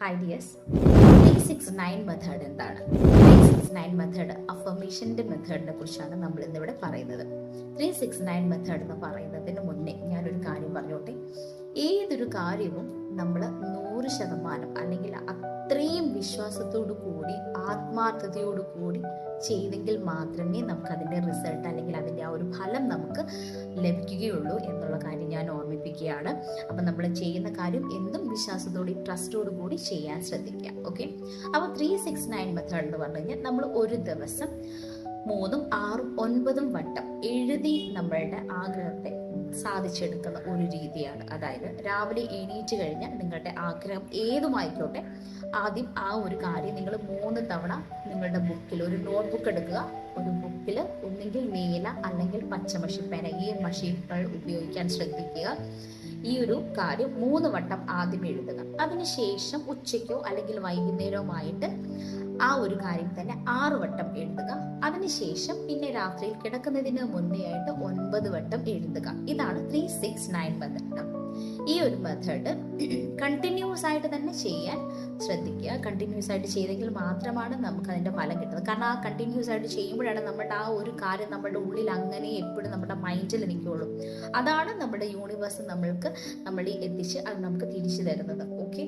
Hi dears three six nine method എന്താണ് three six nine method അഫർമേഷന്റെ മെത്തേഡിനെ കുറിച്ചാണ് നമ്മൾ ഇന്നിവിടെ പറയുന്നത്. ത്രീ സിക്സ് നയൻ മെത്തേഡ് എന്ന് പറയുന്നതിന് മുന്നേ ഞാനൊരു കാര്യം പറഞ്ഞോട്ടെ? ഏതൊരു കാര്യവും നമ്മൾ നൂറ് ശതമാനം അല്ലെങ്കിൽ അത്രയും വിശ്വാസത്തോടു കൂടി ആത്മാർത്ഥതയോടു കൂടി ചെയ്തെങ്കിൽ മാത്രമേ നമുക്ക് അതിന്റെ റിസൾട്ട് അല്ലെങ്കിൽ അതിന്റെ ആ ഒരു ഫലം നമുക്ക് ലഭിക്കുകയുള്ളൂ എന്നുള്ള കാര്യം ഞാൻ ഓർമ്മിപ്പിക്കുകയാണ്. അപ്പം നമ്മൾ ചെയ്യുന്ന കാര്യം എന്തും വിശ്വാസത്തോടെ ട്രസ്റ്റോടു കൂടി ചെയ്യാൻ ശ്രദ്ധിക്കുക. ഓക്കെ അപ്പോൾ ത്രീ സിക്സ് നയൻ മെത്തേഡ് എന്ന് പറഞ്ഞു കഴിഞ്ഞാൽ നമ്മൾ ഒരു ദിവസം മൂന്നും ആറും ഒൻപതും വട്ടം എഴുതി നമ്മളുടെ ആഗ്രഹത്തെ സാധിച്ചെടുക്കുന്ന ഒരു രീതിയാണ്. അതായത് രാവിലെ എണീറ്റ് കഴിഞ്ഞാൽ നിങ്ങളുടെ ആഗ്രഹം ഏതുമായിക്കോട്ടെ ആദ്യം ആ ഒരു കാര്യം നിങ്ങൾ മൂന്ന് തവണ നിങ്ങളുടെ ബുക്കിൽ ഒരു നോട്ട്ബുക്ക് എടുക്കുക. ഒരു ബുക്കിൽ ഒന്നെങ്കിൽ നീല അല്ലെങ്കിൽ പച്ചമഷിപ്പേന ഈ മഷീപ്പൾ ഉപയോഗിക്കാൻ ശ്രദ്ധിക്കുക. ഈ ഒരു കാര്യം മൂന്ന് വട്ടം ആദ്യം എഴുതുക. അതിനുശേഷം ഉച്ചയ്ക്കോ അല്ലെങ്കിൽ വൈകുന്നേരവുമായിട്ട് ആ ഒരു കാര്യം തന്നെ ആറ് വട്ടം എഴുതുക. അതിനുശേഷം പിന്നെ രാത്രിയിൽ കിടക്കുന്നതിന് മുന്നേ ആയിട്ട് ഒൻപത് വട്ടം എഴുതുക. ഇതാണ് ത്രീ സിക്സ് നയൻ പന്ത്രണ്ട് ഈ ഒരു മെത്തേഡ് കണ്ടിന്യൂസ് ആയിട്ട് തന്നെ ചെയ്യാൻ ശ്രദ്ധിക്കുക. കണ്ടിന്യൂസ് ആയിട്ട് ചെയ്തെങ്കിൽ മാത്രമാണ് നമുക്ക് അതിന്റെ ഫലം കിട്ടുന്നത്. കാരണം ആ കണ്ടിന്യൂസ് ആയിട്ട് ചെയ്യുമ്പോഴാണ് നമ്മുടെ ആ ഒരു കാര്യം നമ്മുടെ ഉള്ളിൽ അങ്ങനെ എപ്പോഴും നമ്മുടെ മൈൻഡിൽ നിൽക്കുകയുള്ളൂ അതാണ് നമ്മുടെ യൂണിവേഴ്സ് നമ്മൾക്ക് നമ്മളിൽ എത്തിച്ച് അത് നമുക്ക് തിരിച്ചു തരുന്നത്. ഓക്കെ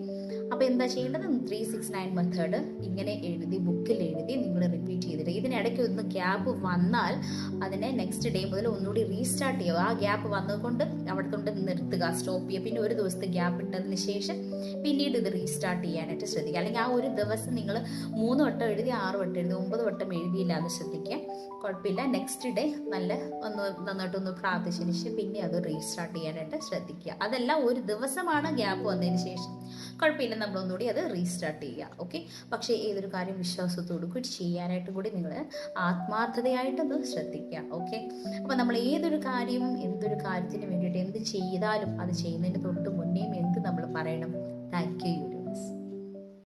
അപ്പോൾ എന്താ ചെയ്യേണ്ടത്? ത്രീ സിക്സ് നയൻ മെത്തേഡ് ഇങ്ങനെ എഴുതി ബുക്കിൽ എഴുതി നിങ്ങൾ റിപ്പീറ്റ് ചെയ്തിട്ട് ഇതിനിടയ്ക്ക് ഒന്ന് ഗ്യാപ്പ് വന്നാൽ അതിനെ നെക്സ്റ്റ് ഡേ മുതൽ ഒന്നുകൂടി റീസ്റ്റാർട്ട് ചെയ്യുക. ആ ഗ്യാപ്പ് വന്നതുകൊണ്ട് അവിടെ കൊണ്ട് നിർത്തുക. സ്റ്റോപ്പ് ചെയ്യുക. പിന്നെ ഒരു ദിവസത്തെ ഗ്യാപ്പ് ഇട്ടതിന് ശേഷം പിന്നീട് ഇത് റീസ്റ്റാർട്ട് ചെയ്യാനായിട്ട് ശ്രദ്ധിക്കുക. അല്ലെങ്കിൽ ആ ഒരു ദിവസം നിങ്ങൾ മൂന്ന് വട്ടം എഴുതി ആറ് വട്ടം എഴുതി ഒമ്പത് വട്ടം എഴുതിയില്ല എന്ന് ശ്രദ്ധിക്കുക. കുഴപ്പമില്ല. നെക്സ്റ്റ് ഡേ നല്ല ഒന്ന് നന്നായിട്ടൊന്ന് പ്രാർത്ഥിച്ചതിന് ശേഷം പിന്നെ അത് റീസ്റ്റാർട്ട് ചെയ്യാനായിട്ട് ശ്രദ്ധിക്കുക. അതെല്ലാം ഒരു ദിവസമാണ് ഗ്യാപ്പ് വന്നതിന് ശേഷം. കുഴപ്പമില്ല. നമ്മൾ ഒന്നുകൂടി അത് റീസ്റ്റാർട്ട് ചെയ്യുക. ഓക്കെ പക്ഷേ ഏതൊരു കാര്യം വിശ്വാസത്തോടു കൂടി ചെയ്യാനായിട്ട് കൂടി നിങ്ങൾ ആത്മാർത്ഥതയായിട്ടൊന്ന് ശ്രദ്ധിക്കുക. ഓക്കെ അപ്പോൾ നമ്മൾ ഏതൊരു കാര്യവും എന്തൊരു കാര്യത്തിന് വേണ്ടിയിട്ട് എന്ത് ചെയ്താലും അത് ചെയ്യുന്നതിന് തൊട്ട് മുന്നേയും എന്ത് നമ്മൾ പറയണം? Thank you